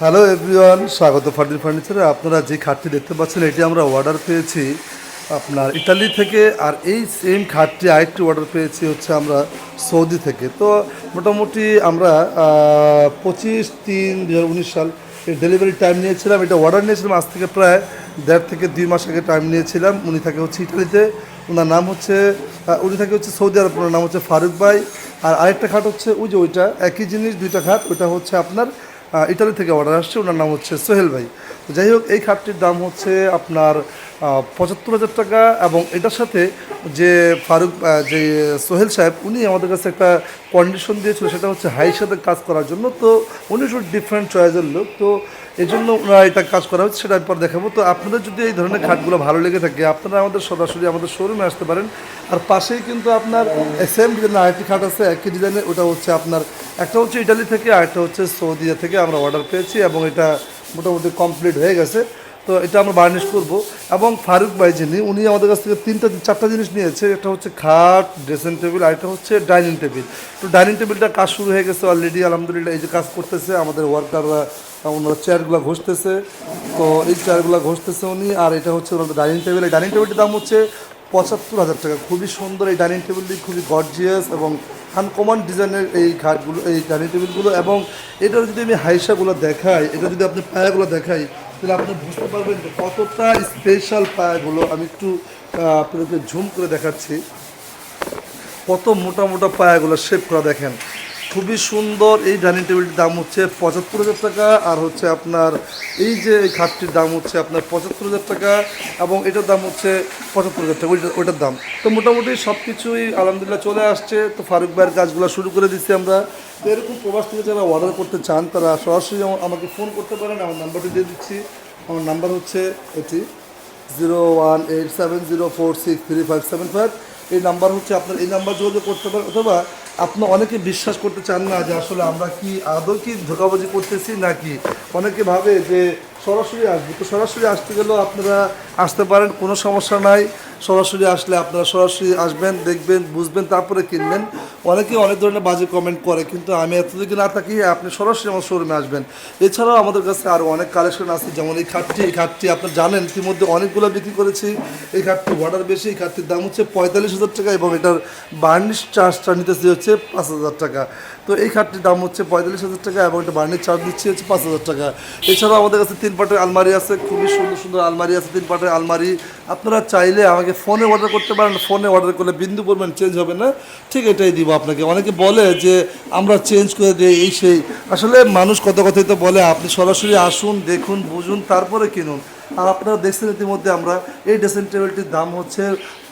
Hello everyone স্বাগত furniture ফার্নিচারে। আপনারা যে খাটটি দেখতে পাচ্ছেন, এটি আমরা অর্ডার পেয়েছি আপনার ইটালি থেকে, আর এই সেম খাটটি আরেকটি অর্ডার পেয়েছি হচ্ছে আমরা সৌদি থেকে। তো মোটামুটি আমরা পঁচিশ তিন দু সাল এর ডেলিভারি টাইম নিয়েছিলাম। এটা অর্ডার নিয়েছিলাম আজ থেকে প্রায় দেড় থেকে দুই মাস আগে টাইম নিয়েছিলাম। উনি থাকে হচ্ছে ইটালিতে ওনার নাম হচ্ছে উনি থাকে হচ্ছে সৌদি আরব, ওনার নাম হচ্ছে ফারুক ভাই। আর আরেকটা খাট হচ্ছে, ওই যে ওইটা, একই জিনিস, দুইটা খাট, ওইটা হচ্ছে আপনার ইটালি থেকে অর্ডার আসছে। ওনার নাম হচ্ছে সোহেল ভাই। যাই হোক, এই খাটটির দাম হচ্ছে আপনার পঁচাত্তর হাজার টাকা এবং এটার সাথে যে ফারুক যে সোহেল সাহেব, উনি আমাদের কাছে একটা কন্ডিশন দিয়েছিল, সেটা হচ্ছে হাইয়ের সাথে কাজ করার জন্য। তো উনি শুধু ডিফারেন্ট চয়েসের লোক, তো এই জন্য এটা কাজ করা হচ্ছে, সেটা পর দেখাবো। তো আপনাদের যদি এই ধরনের খাটগুলো ভালো লেগে থাকে, আপনারা আমাদের সরাসরি আমাদের শোরুমে আসতে পারেন। আর পাশেই কিন্তু আপনার সেম ডিজাইনের আরেকটি খাট আছে, একই ডিজাইনের ওটা হচ্ছে আপনার, একটা হচ্ছে ইটালি থেকে, আরেকটা হচ্ছে সৌদি থেকে আমরা অর্ডার পেয়েছি এবং এটা মোটামুটি কমপ্লিট হয়ে গেছে। তো এটা আমরা বার্নিশ করব। এবং ফারুক ভাই যিনি, উনি আমাদের কাছ থেকে তিনটা, চারটা জিনিস নিয়েছে। একটা হচ্ছে খাট ড্রেসিং টেবিল আর একটা হচ্ছে ডাইনিং টেবিল তো ডাইনিং টেবিলটা কাজ শুরু হয়ে গেছে অলরেডি আলহামদুলিল্লাহ এই যে কাজ করতেছে, আমাদের ওয়ার্কাররা ওনারা চেয়ারগুলো ঘষতেছে। তো এই চেয়ারগুলো ঘষতেছে উনি, আর এটা হচ্ছে ওনাদের ডাইনিং টেবিল ডাইনিং টেবিলটির দাম হচ্ছে পঁচাত্তর হাজার টাকা। খুবই সুন্দর এই ডাইনিং টেবিলটি, খুবই গর্জিয়াস এবং আনকমন ডিজাইনের এই ঘাটগুলো, এই ডাইনিং টেবিলগুলো এবং এটার যদি আমি হাইসাগুলো দেখাই, এটা যদি আপনি পায়াগুলো দেখাই, তাহলে আপনি বুঝতে পারবেন যে কতটা স্পেশাল পায়াগুলো আমি একটু আপনাদেরকে ঝুম করে দেখাচ্ছি। কত মোটা মোটা পায়াগুলো শেপ করা দেখেন। খুবই সুন্দর। এই ডাইনিং টেবিলটির দাম হচ্ছে পঁচাত্তর হাজার টাকা আর হচ্ছে আপনার এই যে খাটটির দাম হচ্ছে আপনার পঁচাত্তর হাজার টাকা এবং এটার দাম হচ্ছে পঁচাত্তর হাজার টাকা, ওইটা ওইটার দাম। তো মোটামুটি সব কিছুই আলহামদুলিল্লাহ চলে আসছে। তো ফারুক ভাইয়ের কাজগুলো শুরু করে দিচ্ছি আমরা। তো এরকম প্রবাস থেকে যারা অর্ডার করতে চান, তারা সরাসরি আমাকে ফোন করতে পারেন। আমার নাম্বারটি দিয়ে দিচ্ছি। আমার নাম্বার হচ্ছে এটি zero one eight seven zero four six three five seven five এই নাম্বার হচ্ছে আপনার এই নাম্বার যোগাযোগ করতে পারেন অথবা আপনার অনেকে বিশ্বাস করতে চান না যে আসলে আমরা কি আদৌ কি ধোকাবাজি করতেছি নাকি? অনেকে ভাবে যে সরাসরি আসব। তো সরাসরি আসতে গেলেও আপনারা আসতে পারেন, কোনো সমস্যা নাই। সরাসরি আসলে আপনারা সরাসরি আসবেন, দেখবেন, বুঝবেন, তারপরে কিনবেন। অনেকে অনেক ধরনের বাজে কমেন্ট করে, কিন্তু আমি এতদিকে না থাকি আপনি সরাসরি আমার শোরুমে আসবেন। এছাড়াও আমাদের কাছে আরও অনেক কালেকশন আছে, যেমন এই খাটটি। এই খাটটি আপনার জানেন, ইতিমধ্যে অনেকগুলো বিক্রি করেছি। এই খাটটি অর্ডার বেশি, এই খাটটির দাম হচ্ছে পঁয়তাল্লিশ হাজার টাকা এবং এটার বার্নিশ চার্জটা নিতেছি হচ্ছে পাঁচ হাজার টাকা। তো এই খাটটির দাম হচ্ছে পঁয়তাল্লিশ হাজার টাকা এবং এটা বার্নিশ চার্জ দিচ্ছি হচ্ছে পাঁচ হাজার টাকা। এছাড়াও আমাদের কাছে তিন পাটের আলমারি আছে, খুবই সুন্দর সুন্দর আলমারি আছে, তিন পাটের আলমারি। আপনারা চাইলে আমাকে ফোনে অর্ডার করতে পারেন ফোনে অর্ডার করলে বিন্দু পরিমাণ চেঞ্জ হবে না। ঠিক এটাই দিব আপনাকে। অনেকে বলে যে আমরা চেঞ্জ করে দিই, এই সেই। আসলে মানুষ কত কথাই তো বলে, আপনি সরাসরি আসুন, দেখুন, বুঝুন, তারপরে কিনুন। আর আপনারা দেখছেন ইতিমধ্যে আমরা এই ড্রেসিং টেবিলটির দাম হচ্ছে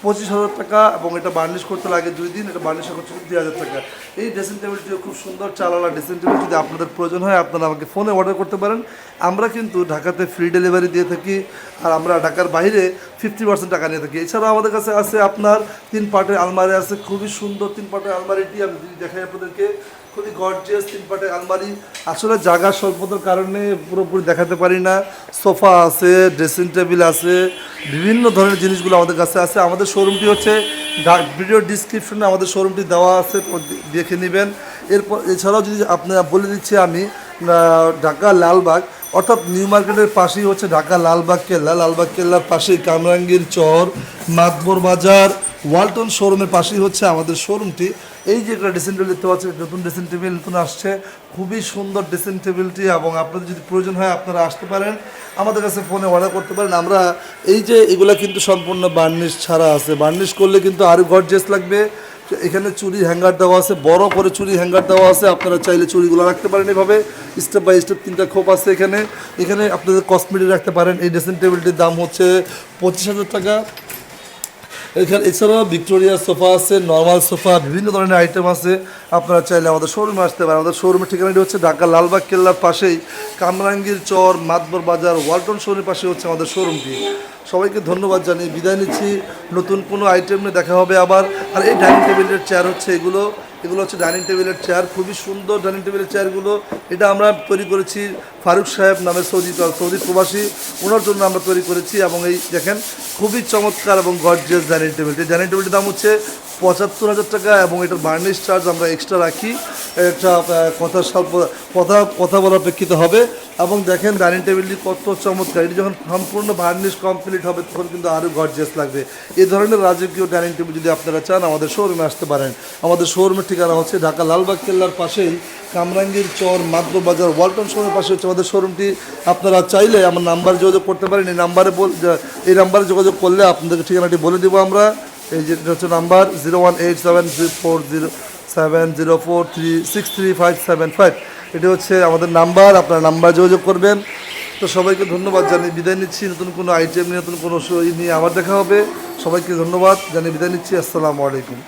পঁচিশ হাজার টাকা এবং এটা বার্নিশ করতে লাগে দুই দিন, এটা বার্নিশ করতে দুই হাজার টাকা। এই ড্রেসিং টেবিলটিও খুব সুন্দর চালালা ড্রেসিং টেবিল যদি আপনাদের প্রয়োজন হয়, আপনারা আমাকে ফোনে অর্ডার করতে পারেন। আমরা কিন্তু ঢাকাতে ফ্রি ডেলিভারি দিয়ে থাকি আর আমরা ঢাকার বাইরে ফিফটি পার্সেন্ট টাকা নিয়ে থাকি। এছাড়াও আমাদের কাছে আছে আপনার তিন পার্টের আলমারি আছে, খুবই সুন্দর তিন পার্টের আলমারিটি। আমি দেখাই আপনাদেরকে খুবই গর্জিয়াস তিন পাটের আলমারি। আসলে জায়গা স্বল্পতার কারণে পুরোপুরি দেখাতে পারি না। সোফা আছে ড্রেসিং টেবিল আছে, বিভিন্ন ধরনের জিনিসগুলো আমাদের কাছে আছে। আমাদের শোরুমটি হচ্ছে ভিডিও ডিসক্রিপশনে আমাদের শোরুমটি দেওয়া আছে দেখে নেবেন। এরপর এছাড়াও যদি আপনারা বলে দিচ্ছি আমি ঢাকা লালবাগ অর্থাৎ নিউ মার্কেটের পাশেই হচ্ছে ঢাকা লালবাগ কেল্লা। লালবাগ কেল্লার পাশেই কামরাঙ্গীর চর, মাতবর বাজার, ওয়ালটন শোরুমের পাশেই হচ্ছে আমাদের শোরুমটি। এই যে একটা ড্রেসিং টেবিল দেখতে পাচ্ছেন, নতুন ড্রেসিং টেবিল নতুন আসছে। খুবই সুন্দর ড্রেসিং টেবিলটি এবং আপনাদের যদি প্রয়োজন হয় আপনারা আসতে পারেন। আমাদের কাছে ফোনে অর্ডার করতে পারেন। আমরা এই যে এগুলা কিন্তু সম্পূর্ণ বার্নিশ ছাড়া আছে। বার্নিশ করলে কিন্তু আরও গর্জেস লাগবে। এখানে চুরি হ্যাঙ্গার দেওয়া আছে, বড় করে চুরি হ্যাঙ্গার দেওয়া আছে, আপনারা চাইলে চুরিগুলো রাখতে পারেন এভাবে। স্টেপ বাই স্টেপ তিনটা খোপ আছে এখানে। এখানে আপনাদের কসমেটিক রাখতে পারেন, এই ড্রেসিং টেবিলটির দাম হচ্ছে পঁচিশ হাজার টাকা। এখানে এছাড়াও ভিক্টোরিয়া সোফা আছে, নর্মাল সোফা, বিভিন্ন ধরনের আইটেম আছে। আপনারা চাইলে আমাদের শোরুমে আসতে পারেন। আমাদের শোরুমের ঠিকানাটি হচ্ছে ঢাকা লালবাগ কেল্লার পাশেই। কামরাঙ্গীর চর, মাতবর বাজার, ওয়ালটন শোরুমের পাশে হচ্ছে আমাদের শোরুমটি। সবাইকে ধন্যবাদ জানিয়ে বিদায় নিচ্ছি। নতুন কোনো আইটেম নিয়ে দেখা হবে আবার। আর এই ডাইনিং টেবিলের চেয়ার হচ্ছে এগুলো। এগুলো হচ্ছে ডাইনিং টেবিলের চেয়ার খুবই সুন্দর ডাইনিং টেবিলের চেয়ারগুলো এটা আমরা তৈরি করেছি ফারুক সাহেব নামে সৌদি সৌদি প্রবাসী। ওনার জন্য আমরা তৈরি করেছি এবং এই দেখেন, খুবই চমৎকার এবং গর্জিয়াস ডাইনিং টেবিল এই ডাইনিং টেবিলটির দাম হচ্ছে পঁচাত্তর হাজার টাকা এবং এটার বার্নিশ চার্জ আমরা এক্সট্রা রাখি। আহ, কথা কথা কথা বলার প্রেক্ষিতে হবে। এবং দেখেন ডাইনিং টেবিলটি কত চমৎকার। এটি যখন সম্পূর্ণ বার্নিশ কমপ্লিট হবে তখন কিন্তু আরও গর্জিয়াস লাগবে। এই ধরনের রাজকীয় ডাইনিং টেবিল যদি আপনারা চান আমাদের শোরুমে আসতে পারেন। আমাদের শোরুমের ঠিকানা হচ্ছে ঢাকা লালবাগ কেল্লার পাশেই কামরাঙ্গীর চর মাদ্র বাজার ওয়ালটন শোরুমের পাশে হচ্ছে আমাদের শোরুমটি আপনারা চাইলে আমার নাম্বার যোগাযোগ করতে পারেন। এই নাম্বারে বল এই নাম্বারে যোগাযোগ করলে আপনাদের ঠিকানাটি বলে দেবো আমরা। এই যে এটা হচ্ছে number zero one eight seven four zero seven zero four three six three five seven five এটি হচ্ছে আমাদের নাম্বার, আপনার নাম্বার যোগাযোগ করবেন। তো সবাইকে ধন্যবাদ জানি বিদায় নিচ্ছি। নতুন কোনো আইটেম নিয়ে, নতুন কোনো নিয়ে আবার দেখা হবে। সবাইকে ধন্যবাদ জানি বিদায় নিচ্ছি। আসসালামু আলাইকুম।